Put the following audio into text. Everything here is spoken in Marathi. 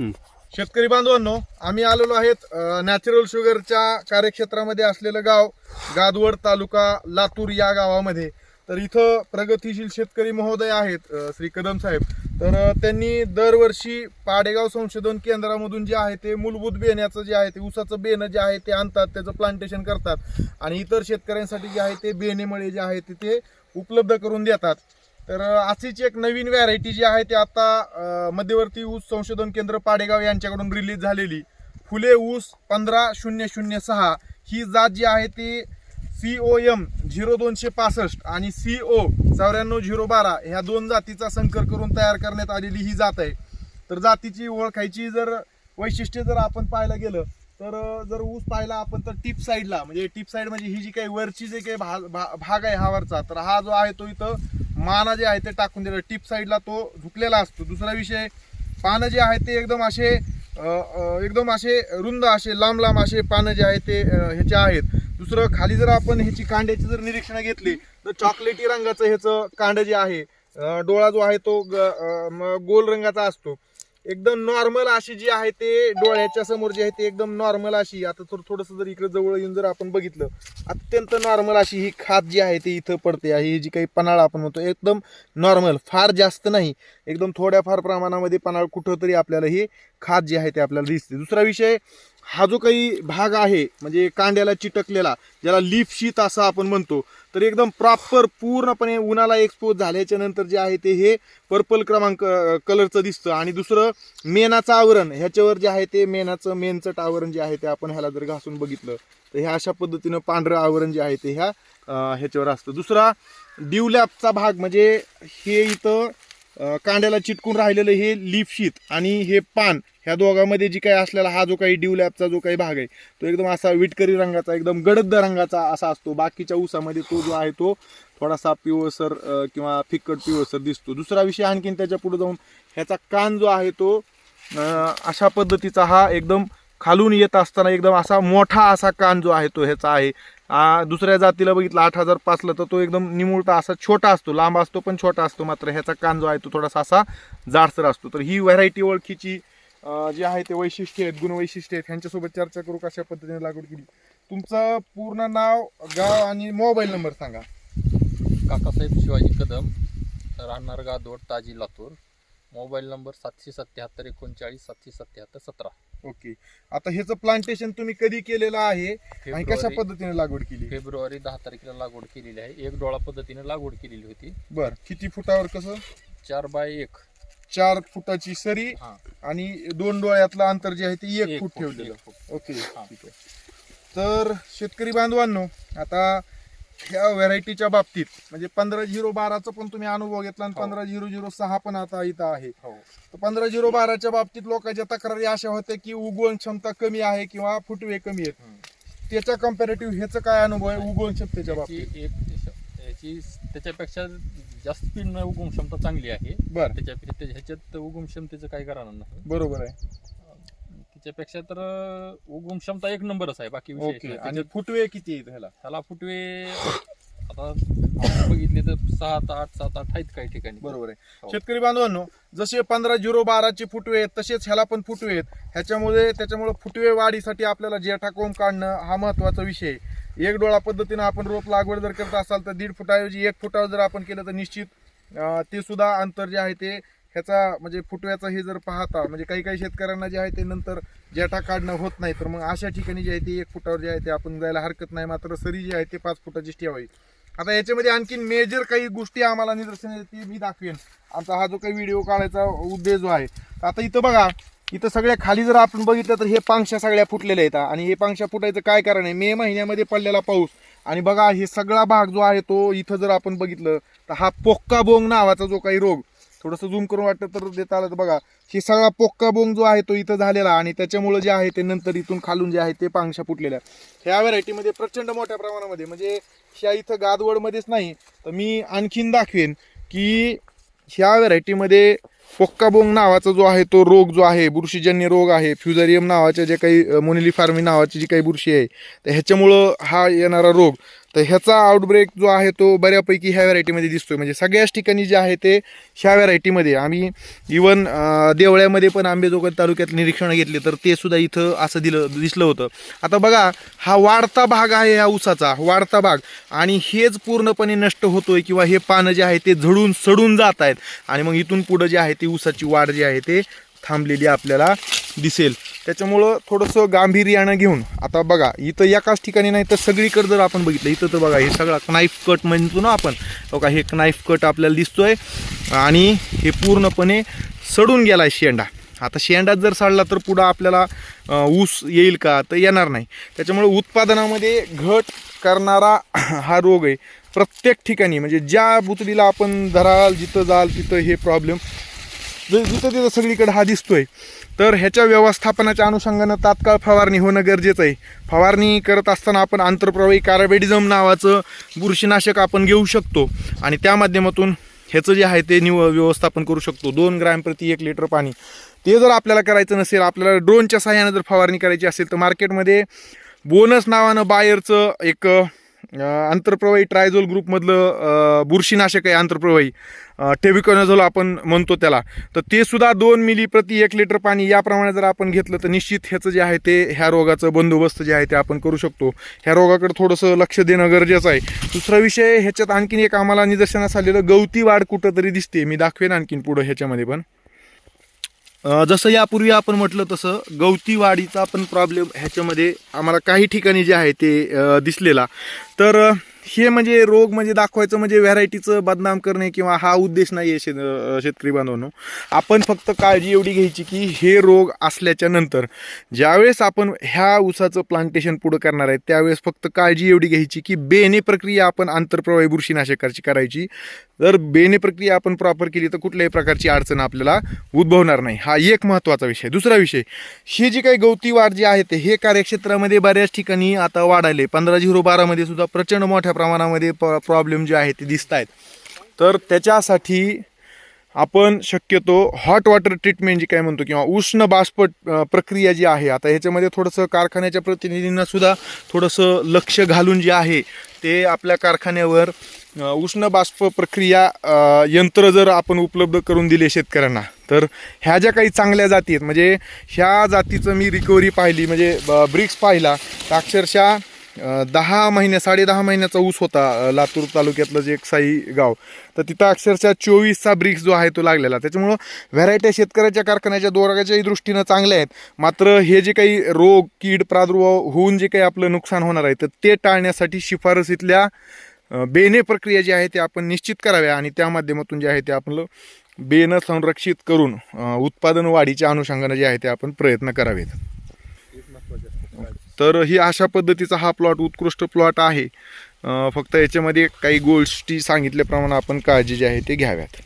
शेतकरी बांधवांनो आम्ही आलेलो आहेत नॅचरल शुगरच्या कार्यक्षेत्रामध्ये असलेलं गाव गादवड तालुका लातूर या गावामध्ये. तर इथं प्रगतीशील शेतकरी महोदय आहेत श्री कदम साहेब. तर त्यांनी दरवर्षी पाडेगाव संशोधन केंद्रामधून जे आहे ते मूलभूत बेण्याचं जे आहे ते ऊसाचं बेणं जे आहे ते आणतात त्याचं प्लांटेशन करतात. आणि इतर शेतकऱ्यांसाठी जे आहे ते बेणेमळे जे आहे ते उपलब्ध करून देतात. तर अशीच एक नवीन व्हॅरायटी जी आहे ती आता मध्यवर्ती ऊस संशोधन केंद्र पाडेगाव यांच्याकडून रिलीज झालेली. फुले ऊस पंधरा शून्य शून्य सहा. ही जात जी आहे ती सी ओ एम झिरो दोनशे पासष्ट आणि सी ओ चौऱ्याण्णव झिरो बारा. ह्या दोन जातीचा संकर करून तयार करण्यात आलेली ही जात आहे. तर जातीची ओळखायची जर वैशिष्ट्य जर आपण पाहायला गेलं तर जर ऊस पाहिला आपण तर टिप साईडला म्हणजे टिप साईड म्हणजे ही जी काही वरची जे काही भाग भा- भाग आहे हा वरचा तर हा जो आहे तो इथं माना जे आहे ते टाकून दिला. टिप साईडला तो झुकलेला असतो. दुसरा विषय पानं जे आहे ते एकदम असे एकदम असे रुंद असे लांब लांब असे पानं जे आहे ते ह्याचे आहेत. दुसरं खाली जर आपण ह्याची कांड्याची जर निरीक्षण घेतली तर चॉकलेटी रंगाचं ह्याचं कांड जे आहे डोळा जो आहे तो ग- गोल रंगाचा असतो. एकदम नॉर्मल अशी जी आहे ते डोळ्याच्या समोर जी आहे ते एकदम नॉर्मल अशी. आता थोडं थोडंसं जर इकडे जवळ येऊन जर आपण बघितलं अत्यंत नॉर्मल अशी ही खात जी आहे ती इथं पडते आहे. ही जी काही पन्हाळ आपण म्हणतो एकदम नॉर्मल फार जास्त नाही. एकदम थोड्याफार प्रमाणामध्ये पन्हाळ कुठंतरी आपल्याला ही खात जी आहे ते आपल्याला दिसते. दुसरा विषय हा जो काही भाग आहे म्हणजे कांड्याला चिटकलेला ज्याला लीफ शीत असं आपण म्हणतो तर एकदम प्रॉपर पूर्णपणे उन्हाला एक्सपोज झाल्याच्यानंतर जे आहे ते हे पर्पल क्रमांक कलरचं दिसतं. आणि दुसरं मेनाचं आवरण. ह्याच्यावर जे आहे ते मेनाचं मेनचं आवरण जे आहे ते आपण ह्याला जर घासून बघितलं तर ह्या अशा पद्धतीनं पांढरं आवरण जे आहे ते ह्या ह्याच्यावर असतं. दुसरा डिवलॅपचा भाग. म्हणजे हे इथं कांड्याला चिटकून राहिलेलं हे लीफ शीत आणि हे पान ह्या दोघांमध्ये जी काही असलेला हा जो काही ड्यूलॅपचा जो काही भाग आहे तो एकदम असा विटकरी रंगाचा एकदम गडद रंगाचा असा असतो. बाकीच्या ऊसामध्ये तो जो आहे तो थोडासा पिवळसर किंवा फिक्कट पिवळसर दिसतो. दुसरा विषय आणखीन त्याच्या पुढे जाऊन ह्याचा कान जो आहे तो अशा पद्धतीचा हा एकदम खालून येत असताना एकदम असा मोठा असा कान जो आहे तो ह्याचा आहे. दुसऱ्या जातीला बघितलं आठ हजार पाचला तर तो एकदम निमुळता असा छोटा असतो लांब असतो पण छोटा असतो मात्र ह्याचा कान जो आहे तो थोडासा असा जाडसर असतो. तर ही व्हरायटी ओळखीची जी आहे ते वैशिष्ट्य आहेत गुणवैशिष्ट्य आहेत. ह्यांच्यासोबत चर्चा करू कशा पद्धतीने लागवड केली? तुमचं पूर्ण नाव गाव आणि मोबाईल नंबर सांगा. काकासाहेब शिवाजी कदम राहणार गादोड ताजी लातूर. मोबाईल नंबर सातशे सत्याहत्तर एकोणचाळीस सातशे सत्याहत्तर सतरा. ओके. आता ह्याचं प्लांटेशन तुम्ही कधी केलेलं आहे? आणि कशा फेब्रुवारी पद्धतीने लागवड केली? फेब्रुवारी दहा तारखेला लागवड केलेली आहे. एक डोळा पद्धतीने लागवड केलेली होती. बर. किती फुटावर कसं? चार बाय एक. चार फुटाची सरी हा. आणि दोन डोळ्यातलं अंतर जे आहे ते एक एक फूट फूट, ठेवलेलं. एक फूट. ओके. हा. ठीक आहे. तर शेतकरी बांधवांनो आता ह्या व्हरायटीच्या बाबतीत म्हणजे पंधरा झिरो बाराचा पण तुम्ही अनुभव घेतला आणि हो. पंधरा झिरो झिरो सहा पण आता इथं आहे. हो. तर पंधरा झिरो बाराच्या बाबतीत लोकांच्या तक्रारी अशा होत्या की उगवण क्षमता कमी आहे किंवा फुटवे कमी आहेत. त्याच्या कम्पॅरेटिव्ह ह्याचं काय अनुभव आहे? उगवण क्षमतेच्या बाबतीत. याची त्याच्यापेक्षा जास्त स्पीड उगम क्षमता चांगली आहे. बर. त्याच्यापेक्षा त्या- ह्याच्यात उगम क्षमतेचं काही कारण नाही. बरोबर आहे. त्याच्यापेक्षा तर उगम क्षमता एक नंबरच आहे बाकी विषय ओके नाही. आणि फुटवे किती आहेत ह्याला? ह्याला फुटवे आता आपण बघितले तर सात आठ सात आठ आहेत काही ठिकाणी. बरोबर आहे. हो. शेतकरी बांधवांनो जसे पंधरा झिरो बाराचे फुटवे आहेत तसेच ह्याला पण फुटवे आहेत. ह्याच्यामुळे त्याच्यामुळे फुटवे वाढीसाठी आपल्याला जेठा कोंब काढणं हा महत्त्वाचा विषय आहे. एक डोळा पद्धतीनं आपण रोप लागवड जर करत असाल तर दीड फुटाऐवजी एक फुटावर जर आपण केलं तर निश्चित अं, ते सुद्धा अंतर जे आहे ते ह्याचा म्हणजे फुटव्याचा हे जर पाहता म्हणजे काही काही शेतकऱ्यांना जे आहे ते नंतर जेठा काढणं होत नाही तर मग अशा ठिकाणी जे आहे ते एक फुटावर जे आहे ते आपण जायला हरकत नाही मात्र सरी जी आहे ते पाच फुटाची ठेवावी. आता याच्यामध्ये आणखीन मेजर काही गोष्टी आम्हाला निदर्शन ते मी दाखवेन. आमचा हा जो काही व्हिडिओ काढायचा उद्देश जो आहे आता इथं बघा इथं सगळ्या खाली जर आपण बघितलं तर हे पांगशा सगळ्या फुटलेल्या आहेत. आणि हे पांगशा फुटायचं काय कारण आहे मे महिन्यामध्ये पडलेला पाऊस. आणि बघा हे सगळा भाग जो आहे तो इथं जर आपण बघितलं तर हा पोक्का बोंग नावाचा जो काही रोग थोडंसं झूम करून वाटतं तर देता आलं तर बघा हे सगळा पोक्का बोंग जो आहे तो इथं झालेला आणि त्याच्यामुळे जे आहे ते नंतर इथून खालून जे आहे ते पांगशा फुटलेल्या. ह्या व्हरायटीमध्ये प्रचंड मोठ्या प्रमाणामध्ये म्हणजे ह्या इथं गादवडमध्येच नाही तर मी आणखीन दाखवेन की ह्या व्हरायटीमध्ये पोक्काबोंग नावाचा जो आहे तो रोग जो आहे बुरशीजन्य रोग आहे फ्युझरियम नावाच्या जे काही मोनिली फार्मी नावाची जी काही बुरशी आहे तर ह्याच्यामुळं हा येणारा रोग. तर ह्याचा आउटब्रेक जो आहे तो बऱ्यापैकी ह्या व्हरायटीमध्ये दिसतोय. म्हणजे सगळ्याच ठिकाणी जे आहे ते ह्या व्हरायटीमध्ये आम्ही इवन देवळ्यामध्ये पण आंबेजोगाई तालुक्यात निरीक्षण घेतले तर ते सुद्धा इथं असं दिलं दिसलं होतं. आता बघा हा वाढता भाग आहे ह्या ऊसाचा वाढता भाग. आणि हेच पूर्णपणे नष्ट होतोय किंवा हे पानं जे आहे ते झडून सडून जात आहेत. आणि मग इथून पुढं जे आहे ती ऊसाची वाढ जी आहे ते थांबलेली आपल्याला दिसेल. त्याच्यामुळं थोडंसं गांभीर्यानं घेऊन आता बघा इथं एकाच ठिकाणी नाही तर सगळीकडे जर आपण बघितलं इथं तर बघा हे सगळा नाईफ कट म्हणतो ना आपण हो बघा हे नाईफ कट आपल्याला दिसतोय. आणि हे पूर्णपणे सडून गेला आहे शेंडा. आता शेंडा जर सडला तर पुढं आपल्याला ऊस येईल का? तर येणार नाही. त्याच्यामुळे उत्पादनामध्ये घट करणारा हा रोग आहे. प्रत्येक ठिकाणी म्हणजे ज्या बुतडीला आपण धराल जिथं जाल तिथं हे प्रॉब्लेम जिथं तिथं सगळीकडे हा दिसतोय. तर ह्याच्या व्यवस्थापनाच्या अनुषंगानं तात्काळ फवारणी होणं गरजेचं आहे. फवारणी करत असताना आपण आंतरप्रवाही कार्बेडिझम नावाचं बुरशीनाशक आपण घेऊ शकतो आणि त्या माध्यमातून ह्याचं जे आहे ते निव व्यवस्थापन करू शकतो. दोन ग्रॅम प्रति एक लिटर पाणी. ते जर आपल्याला करायचं नसेल आपल्याला ड्रोनच्या सहाय्यानं जर फवारणी करायची असेल तर मार्केटमध्ये बोनस नावानं बायरचं एक आंतरप्रवाही ट्रायझोल ग्रुपमधलं बुरशीनाशक आहे आंतरप्रवाही टेविकॉनझोल आपण म्हणतो त्याला. तर ते सुद्धा दोन मिली प्रति एक लिटर पाणी याप्रमाणे जर आपण घेतलं तर निश्चित ह्याचं जे आहे ते ह्या रोगाचं बंदोबस्त जे आहे ते आपण करू शकतो. ह्या रोगाकडे थोडंसं लक्ष देणं गरजेचं आहे. दुसरा विषय ह्याच्यात आणखीन एक आम्हाला निदर्शनास आलेलं गवती वाढ कुठंतरी दिसते. मी दाखवेन आणखीन पुढं ह्याच्यामध्ये पण. जसं यापूर्वी आपण म्हटलं तसं गवती वाढीचा पण प्रॉब्लेम ह्याच्यामध्ये आम्हाला काही ठिकाणी जे आहे ते दिसलेला. तर हे म्हणजे रोग म्हणजे दाखवायचं म्हणजे व्हरायटीचं बदनाम करणे किंवा हा उद्देश नाही आहे शेत शेतकरी बांधवांनो. आपण फक्त काळजी एवढी घ्यायची की हे रोग असल्याच्या नंतर ज्यावेळेस आपण ह्या ऊसाचं प्लांटेशन पुढं करणार आहे त्यावेळेस फक्त काळजी एवढी घ्यायची की बेने प्रक्रिया आपण आंतरप्रवाही बुरशीनाशकाची करायची. जर बेने प्रक्रिया आपण प्रॉपर केली तर कुठल्याही प्रकारची अडचण आपल्याला उद्भवणार नाही. हा एक महत्त्वाचा विषय. दुसरा विषय ही जी काही गवती वाढ जी आहे ते हे कार्यक्षेत्रामध्ये बऱ्याच ठिकाणी आता वाढायले. पंधरा झिरो बारामध्ये सुद्धा प्रचंड मोठ्या प्रमाणामध्ये प प्रॉब्लेम जे आहे ते दिसत आहेत तर त्याच्यासाठी आपण शक्यतो हॉट वॉटर ट्रीटमेंट जी काय म्हणतो किंवा उष्ण बाष्प प्रक्रिया जी आहे आता ह्याच्यामध्ये थोडंसं कारखान्याच्या प्रतिनिधींनासुद्धा थोडंसं लक्ष घालून जे आहे ते आपल्या कारखान्यावर उष्ण बाष्प प्रक्रिया यंत्र जर आपण उपलब्ध करून दिले शेतकऱ्यांना तर ह्या ज्या काही चांगल्या जाती आहेत म्हणजे ह्या जातीचं मी रिकव्हरी पाहिली म्हणजे ब्रिक्स पाहिला तर अक्षरशः दहा महिने साडेदहा महिन्याचा ऊस होता लातूर तालुक्यातलं जे एक साई गाव. तर तिथं अक्षरशः चोवीसचा ब्रिक्स जो आहे तो लागलेला. त्याच्यामुळं व्हरायटी शेतकऱ्याच्या कारखान्याच्या दोराच्याही दृष्टीनं चांगल्या आहेत. मात्र हे जे काही रोग कीड प्रादुर्भाव होऊन जे काही आपलं नुकसान होणार आहे तर ते टाळण्यासाठी शिफारसीतल्या बेने प्रक्रिया जी आहे ते आपण निश्चित कराव्या आणि त्या माध्यमातून जे आहे ते आपलं बेनं संरक्षित करून उत्पादन वाढीच्या अनुषंगानं जे आहे ते आपण प्रयत्न करावेत. तर ही अशा पद्धतीचा हा प्लॉट उत्कृष्ट प्लॉट आहे. फक्त याच्यामध्ये काही गोष्टी सांगितल्याप्रमाणे आपण काळजी जी आहे ते घ्याव्यात.